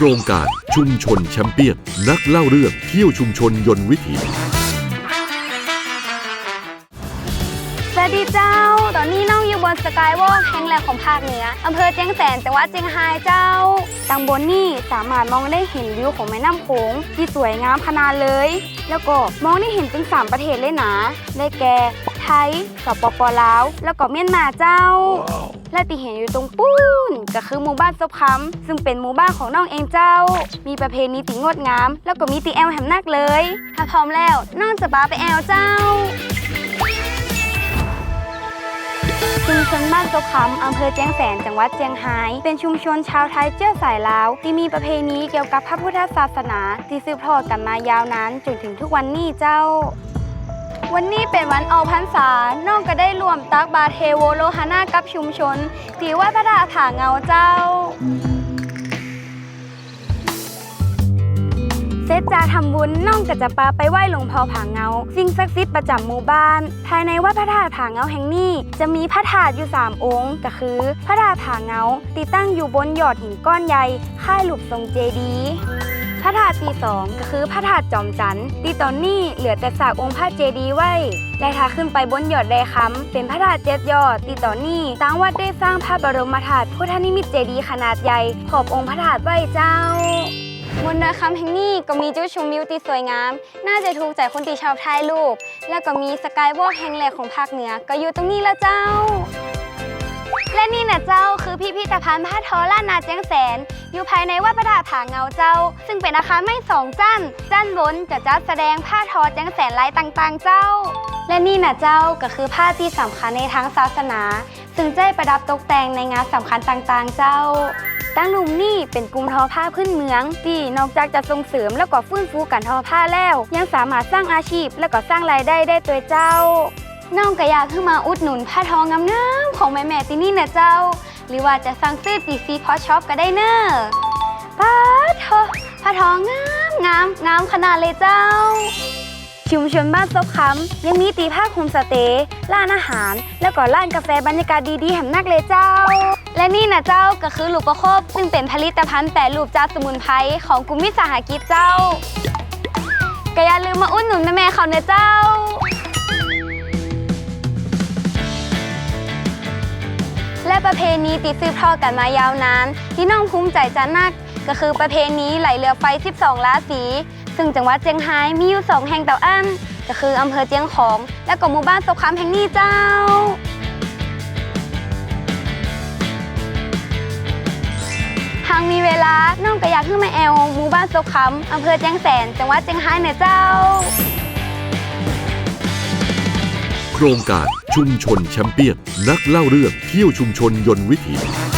โครงการชุมชนแชมเปี้ยน นักเล่าเรื่องเที่ยวชุมชนยนต์วิถี สวัสดีเจ้า ตอนนี้น้องอยู่บนสกายวอล์กแห่งแรกของภาคเหนืออำเภอเจียงแสนจังหวัดเจียงไฮ้เจ้าตังบนนี่สามารถมองได้เห็นวิวของแม่น้ำโขงที่สวยงามขนาดเลย แล้วก็มองได้เห็นถึงสามประเทศเลยนะ ได้แก่ไทยสปปลาว แล้วก็เมียนมาเจ้า และที่เห็นอยู่ตรงปูนก็คือหมู่บ้านซบคำซึ่งเป็นหมู่บ้านของน้องเองเจ้า มีประเพณีที่งดงาม แล้วก็มีตีแอลแหมนักเลย ถ้าพร้อมแล้วน้องจะบ้าไปแอลเจ้าชุมชนบ้านซบคำอำเภอเจียงแสน จังหวัดเจียงไฮ้เป็นชุมชนชาวไทยเจื้อสายลาว ที่มีประเพณีเกี่ยวกับพระพุทธศาสนา ที่สืบทอดกันมายาวนานจนถึงทุกวันนี้เจ้า วันนี้เป็นวันออกพรรษา น้องก็ได้รวมตักบาเทโวโลหานากับชุมชนที่วัดพระธาตุผาเงาเจ้าเสร็จจาทำบุญน้องก็จะปาไปไหว้หลวงพ่อผาเงา สิ่งศักดิ์สิทธิ์ประจำหมู่บ้าน ภายในวัดพระธาตุผาเงาแห่งนี้ จะมีพระธาตุอยู่3องค์ก็คือ พระธาตุผาเงาติดตั้งอยู่บนยอดหินก้อนใหญ่ค่ายหลุบทรงเจดีย์ พระธาตุที่สองก็คือพระธาตุจอมจันทร์ที่ตอนนี้เหลือแต่ซากองค์พระเจดีย์ไว้และถ้าขึ้นไปบนยอดแดคำเป็นพระธาตุเจ็ดยอดที่ตอนนี้ตั้งวัดได้สร้างพระบรมธาตุพุทธนิมิตเจดีย์ขนาดใหญ่ขอบองค์พระธาตุไว้เจ้าบนดอยคำแห่งนี้ก็มีจุดชมวิวที่สวยงาม น่าจะถูกใจคนที่ชอบถ่ายรูป แล้วก็มีสกายวอล์กแห่งแรกของภาคเหนือ ก็อยู่ตรงนี้แล้วเจ้า และนี่นะเจ้าคือพิพิธภัณฑ์ผ้าทอล้านนาเจียงแสน อยู่ภายในวัดพระธาตุผาเงาเจ้า ซึ่งเป็นอาคารไม้สองจันจันบนจะจัดแสดงผ้าทอจียงแสนลายต่างๆเจ้า และนี่นะเจ้าก็คือผ้าที่สำคัญในทางศาสนา ซึ่งจะประดับตกแต่งในงานสำคัญต่างๆเจ้าตั้งหลุมนี่เป็นกลุ่มทอผ้าพื้นเมืองที่นอกจากจะส่งเสริมแล้วก็ฟื้นฟูการทอผ้าแล้ว ยังสามารถสร้างอาชีพแล้วก็สร้างรายได้ได้ตัวเจ้าน้องก็อยากขึ้นมาอุดหนุนผ้าทองงามๆของแม่ๆที่นี่นะเจ้า หรือว่าจะสั่งซื้อตีซีพอช็อปก็ได้เนอะป้าทอผ้าทองงามงามงามขนาดเลยเจ้า ชุมชนบ้านซบคำยังมีตีผ้าโฮมสเตย์ร้านอาหาร แล้วก็ร้านกาแฟบรรยากาศดีๆแหมนักเลยเจ้า และนี่นะเจ้าก็คือลูกประคบ ซึ่งเป็นผลิตภัณฑ์แปรรูปจากสมุนไพรของกลุ่มวิสาหกิจเจ้าก็อย่าลืมมาอุดหนุนแม่ๆเขาเนอะเจ้า และประเพณีติดสืบทอดกันมายาวนานที่น้องภูมิใจจะนักก็คือประเพณีไหลเรือไฟ 12 ราศี ซึ่งจังหวัดเจียงไฮ้มีอยู่2แห่งเต่าอั้นก็คืออำเภอเจียงของ และก็หมู่บ้านสบคำแห่งนี้เจ้าหากมีเวลา น้องก็อยากขึ้นมาแอลหมู่บ้านสบคำอำเภอเจียงแสน จังหวัดเจียงไฮ้เนี่ยเจ้า โครงการ ชุมชนแชมเปี้ยน นักเล่าเรื่องเที่ยวชุมชนยนต์วิถี